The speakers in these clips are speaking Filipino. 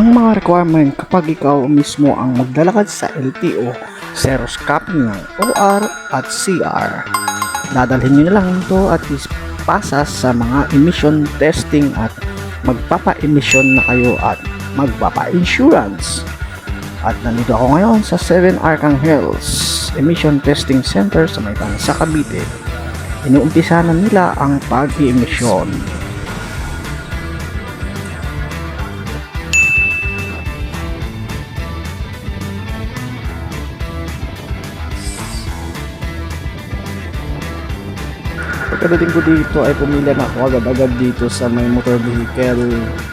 Ang mga requirement kapag ikaw mismo ang maglalakad sa LTO, zeros copy ng OR at CR. Dadalhin nyo na lang ito at ipasa sa mga emission testing at magpapa-emission na kayo at magpapa-insurance. At nandito ako ngayon sa 7 Arcangels Emission Testing Center sa may sa Cavite. Inuumpisa na nila ang pag-i-emission. Pagkadating ko dito ay pumila na ako agad-agad dito sa may motor vehicle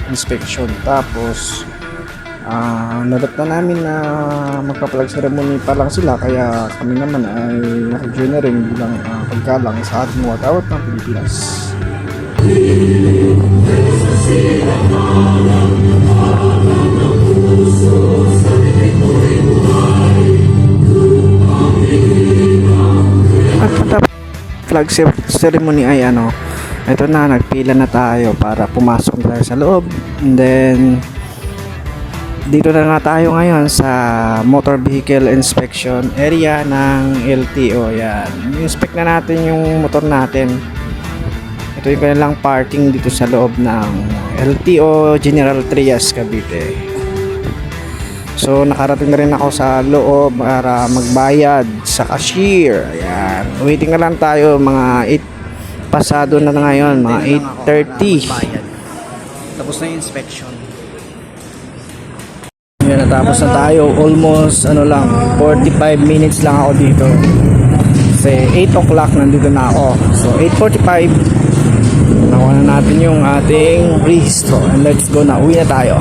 inspection. Tapos, ah nadat na namin na magpapalag ceremony pa lang sila kaya kami naman ay naka-join na bilang ah, pagkalang sa ating watawat ng Pilipinas. At flag ce- ceremony ay ano, ito na, nagpila na tayo para pumasok tayo sa loob. And then, dito na nga tayo ngayon sa motor vehicle inspection area ng LTO. Yan. Inspect na natin yung motor natin. Ito yung kanilang parking dito sa loob ng LTO General Trias Cavite. So nakarating na rin ako sa loob para magbayad sa cashier. Ayan. Waiting na lang tayo mga 8 pasado na ngayon, mga 8.30. Tapos na yung inspection. Yan, natapos na tayo. Almost, ano lang, 45 minutes lang ako dito. Kasi 8 o'clock nandito na ako. So, 8.45, nakuha na natin yung ating rehistro. And let's go na. Uwi na tayo.